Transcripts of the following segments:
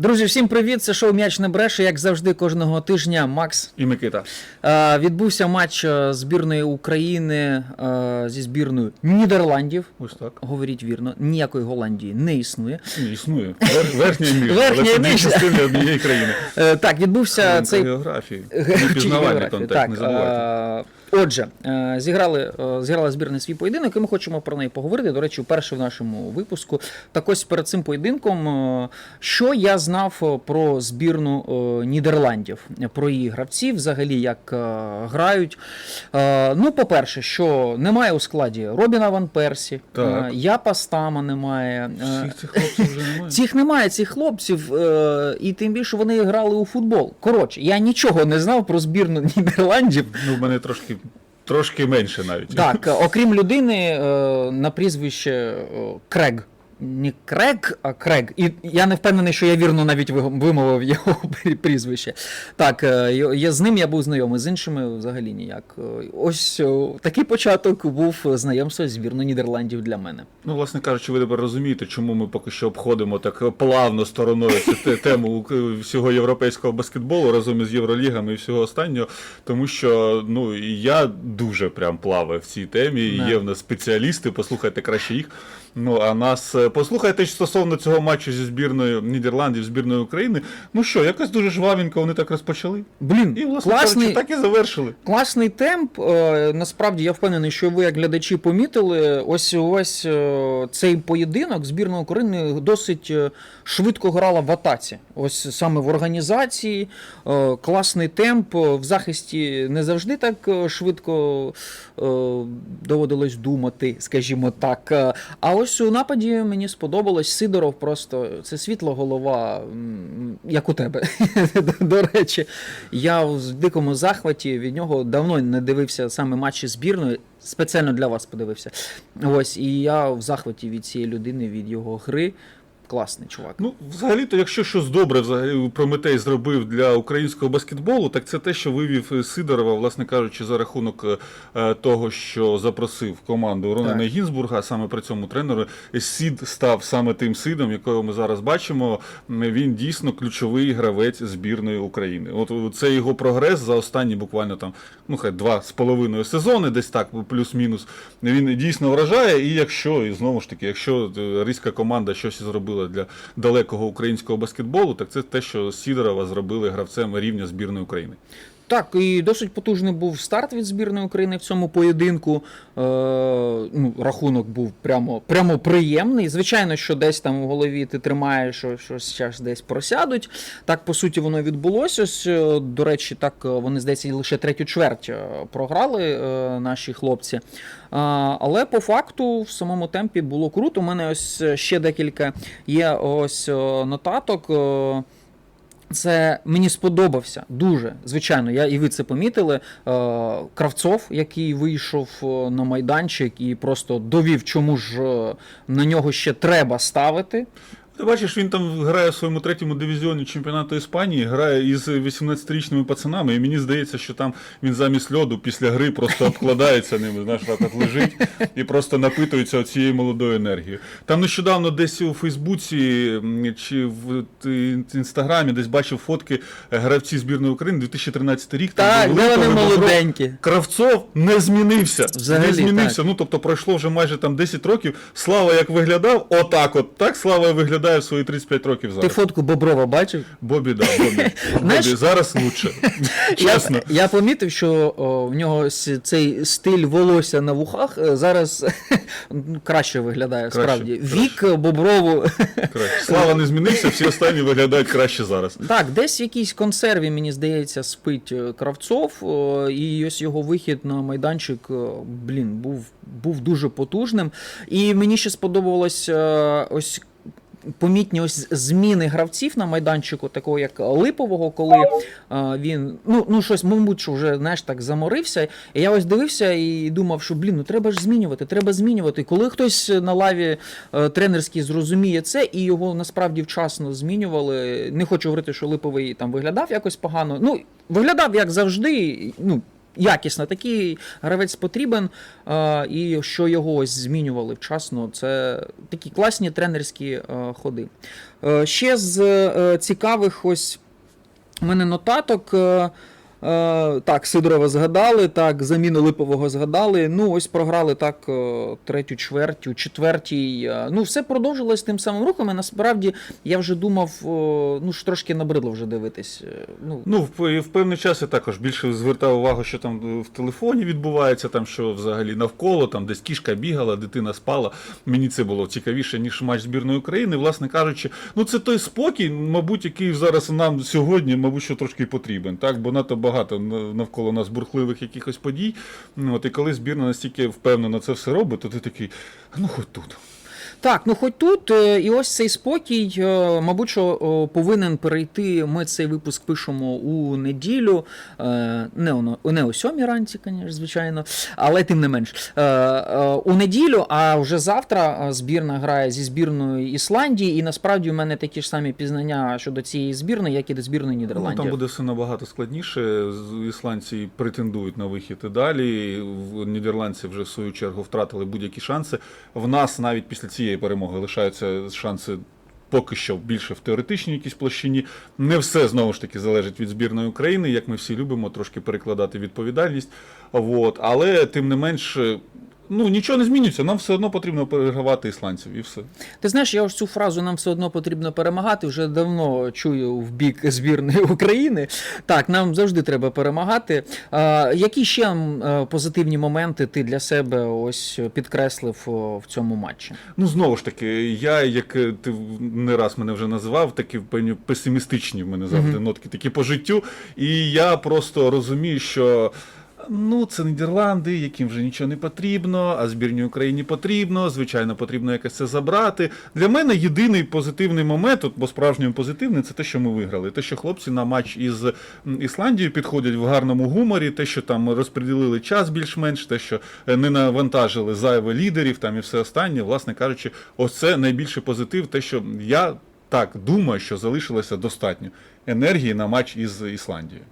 Друзі, всім привіт! Це шоу М'яч не бреше, як завжди, кожного тижня. Макс. І Микита. Е, відбувся матч е, збірної України е, зі збірною Нідерландів. Ось так. Говоріть вірно, ніякої Голландії не існує. Ні, існує. Вер- Верхня і Верхня але це частини однієї країни. Е, так, відбувся Хвилинка цей географії. Непізнавальний географії, контекст, так, не забувайте. е, Отже, е, зіграли, е, зіграла збірна свій поєдинок, і ми хочемо про неї поговорити. До речі, вперше в нашому випуску. Так ось перед цим поєдинком, е, що я знав про збірну Нідерландів, про її гравців, взагалі як грають. Ну, по-перше, що немає у складі Робіна Ван Персі, Так. Япа Стама немає. Всіх цих хлопців вже немає. Цих немає, цих хлопців, і тим більше вони грали у футбол. Коротше, я нічого не знав про збірну Нідерландів. Ну, в мене трошки, трошки менше навіть. Так, е, окрім людини е, на прізвище е, Крег. Не Крег, а Крег. І я не впевнений, що я вірно навіть вимовив його прізвище. Так, е, я, з ним я був знайомий, з іншими взагалі ніяк. Е, Ось е, такий початок був знайомства з збірною Нідерландів для мене. Ну, власне кажучи, ви тепер розумієте, чому ми поки що обходимо так плавно стороною цю тему всього європейського баскетболу разом із Євролігами і всього останнього. Тому що ну я дуже прям плаваю в цій темі. Є в нас спеціалісти, послухайте краще їх. Ну а нас е, послухайте стосовно цього матчу зі збірною Нідерландів, збірною України. Ну що, якось дуже жвавенько вони так розпочали. Блін, І власне класний, кажучи, так і завершили. Класний темп. Е, Насправді я впевнений, що ви, як глядачі, помітили. Ось ось е, цей поєдинок збірна України досить швидко грала в атаці. Ось саме в організації. Класний темп. В захисті не завжди так швидко доводилось думати, скажімо так. Е, А ось у нападі мені сподобалось Сидоров просто це світла голова, як у тебе. До речі, я в дикому захваті від нього давно не дивився саме матчі збірної. Спеціально для вас подивився. Ось, і я в захваті від цієї людини, від його гри. Класний чувак. Ну, взагалі-то, якщо щось добре взагалі Прометей зробив для українського баскетболу, так це те, що вивів е, Сидорова, власне кажучи, за рахунок е, того, що запросив команду Ронана Так. Гінзбурга, а саме при цьому тренеру. Сід став саме тим сидом, якого ми зараз бачимо. Він дійсно ключовий гравець збірної України. От е, це його прогрес за останні буквально там, ну хай два з половиною сезони, десь так, плюс-мінус. Він дійсно вражає. І якщо, і знову ж таки, якщо е, ризька команда щось зробила для далекого українського баскетболу, так це те, що Сідорова зробили гравцем рівня збірної України. Так, і досить потужний був старт від збірної України в цьому поєдинку. Е, ну, рахунок був прямо, прямо приємний. Звичайно, що десь там в голові ти тримаєш, що, що зараз десь просядуть. Так, по суті, воно відбулося. Ось, е, до речі, так е, вони здається лише третю чверть е, програли е, наші хлопці. Е, але по факту в самому темпі було круто. У мене ось ще декілька є ось нотаток. Це мені сподобався дуже. Звичайно, я і ви це помітили. Е, Кравцов, який вийшов е, на майданчик і просто довів, чому ж е, на нього ще треба ставити. Ти бачиш, він там грає в своєму третьому дивізіоні чемпіонату Іспанії, грає із 18-річними пацанами, і мені здається, що там він замість льоду після гри просто обкладається ними, знаєш, так лежить і просто напитується цією молодою енергією. Там нещодавно десь у Фейсбуці чи в інстаграмі десь бачив фотки гравці збірної України 2013 рік. там Так, були вони молоденькі. Кравцов не змінився. Взагалі, не змінився. так. Ну тобто пройшло вже майже там 10 років. Слава як виглядав, отак от. Так Слава виглядає в свої 35 років Ти фотку Боброва бачив? Бобі, да, Бобі. Знаєш- Бобі, зараз лучше. Чесно. Я, я помітив, що о, в нього цей стиль волосся на вухах е, зараз ну, краще виглядає Краще, справді. краще. Вік е, Боброву. Краще. Слава не змінився, всі останні виглядають краще зараз. Так, десь в якійсь консерві, мені здається, спить е, Кравцов, о, і ось його вихід на майданчик, е, блін, був, був дуже потужним. І мені ще сподобалось е, ось. Помітні ось зміни гравців на майданчику, такого як Липового, коли е, він ну, ну щось, мабуть, що вже знаєш, так заморився. І я ось дивився і думав, що блін, ну треба ж змінювати, треба змінювати. Коли хтось на лаві е, тренерській зрозуміє це і його насправді вчасно змінювали. Не хочу говорити, що Липовий там виглядав якось погано. Ну, виглядав як завжди. Ну, якісна. Такий гравець потрібен, і що його змінювали вчасно. Це такі класні тренерські е, ходи. Е, ще з е, цікавих ось у мене нотаток. Е, так, Сидорова згадали, так, заміну Липового згадали. Ну, ось програли так е, третю чверть, у четвертій. е, Ну, все продовжилось тим самим рухом. І насправді я вже думав, ну ж трошки набридло вже дивитись. Ну, Ну, в, в певний час я також більше звертав увагу, що там в телефоні відбувається, там що взагалі навколо, там десь кішка бігала, дитина спала. Мені це було цікавіше, ніж матч збірної України. Власне кажучи, ну це той спокій, мабуть, який зараз нам сьогодні, мабуть, що трошки потрібен. Так, бо надто багато на- навколо нас бурхливих якихось подій. От і коли збірна настільки впевнено це все робить, то ти такий, ну хоч тут. Так, ну хоч тут, е, і ось цей спокій, е, мабуть, що повинен перейти. Ми цей випуск пишемо у неділю, е, не о, не о сьомій ранці, звичайно, але тим не менш. У неділю, а вже завтра збірна грає зі збірною Ісландії, і насправді у мене такі ж самі пізнання щодо цієї збірної, як і до збірної Ну, там буде все набагато складніше. Ісландці претендують на вихід і далі. Нідерландці вже в свою чергу втратили будь-які шанси. В нас навіть після цієї перемоги лишаються шанси. Поки що більше в теоретичній якійсь площині. Не все знову ж таки залежить від збірної України, як ми всі любимо трошки перекладати відповідальність. От. Але тим не менш, ну нічого не змінюється. Нам все одно потрібно перегравати ісландців і все. Ти знаєш, я ось цю фразу нам все одно потрібно перемагати. Вже давно чую в бік збірної України. Так, нам завжди треба перемагати. А, які ще е, позитивні моменти ти для себе ось підкреслив в цьому матчі? Ну, знову ж таки, я, як е, ти не раз мене вже називав, такі певні песимістичні в мене завжди Мгм. нотки такі по життю. І я просто розумію, що. Ну, це Нідерланди, яким вже нічого не потрібно, а збірній Україні потрібно. Звичайно, потрібно якось це забрати. Для мене єдиний позитивний момент, от, бо справжньо позитивний, це те, що ми виграли. Те, що хлопці на матч із Ісландією підходять в гарному гуморі, те, що там розподілили час більш-менш, те, що е, не навантажили зайве лідерів там і все останнє. Власне кажучи, ось це найбільший позитив, те, що я так думаю, що залишилося достатньо енергії на матч із Ісландією.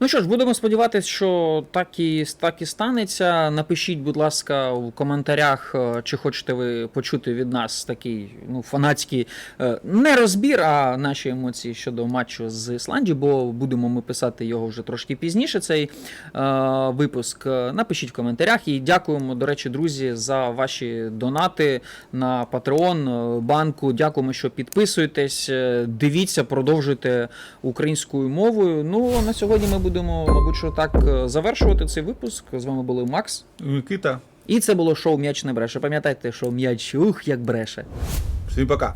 Ну що ж, будемо сподіватися, що так і, так і станеться. Напишіть, будь ласка, в коментарях, е, чи хочете ви почути від нас такий ну, фанатський е, не розбір, а наші емоції щодо матчу з Ісландією, бо будемо ми писати його вже трошки пізніше. Цей е, випуск. Е, Напишіть в коментарях і дякуємо, до речі, друзі, за ваші донати на Patreon банку. Дякуємо, що підписуєтесь. Дивіться, продовжуйте українською мовою. Ну на сьогодні ми будемо, мабуть, що так е, завершувати цей випуск. З вами були Макс. Микита, І це було шоу М'яч не бреше. Пам'ятайте, що м'яч ух як бреше. всім пока!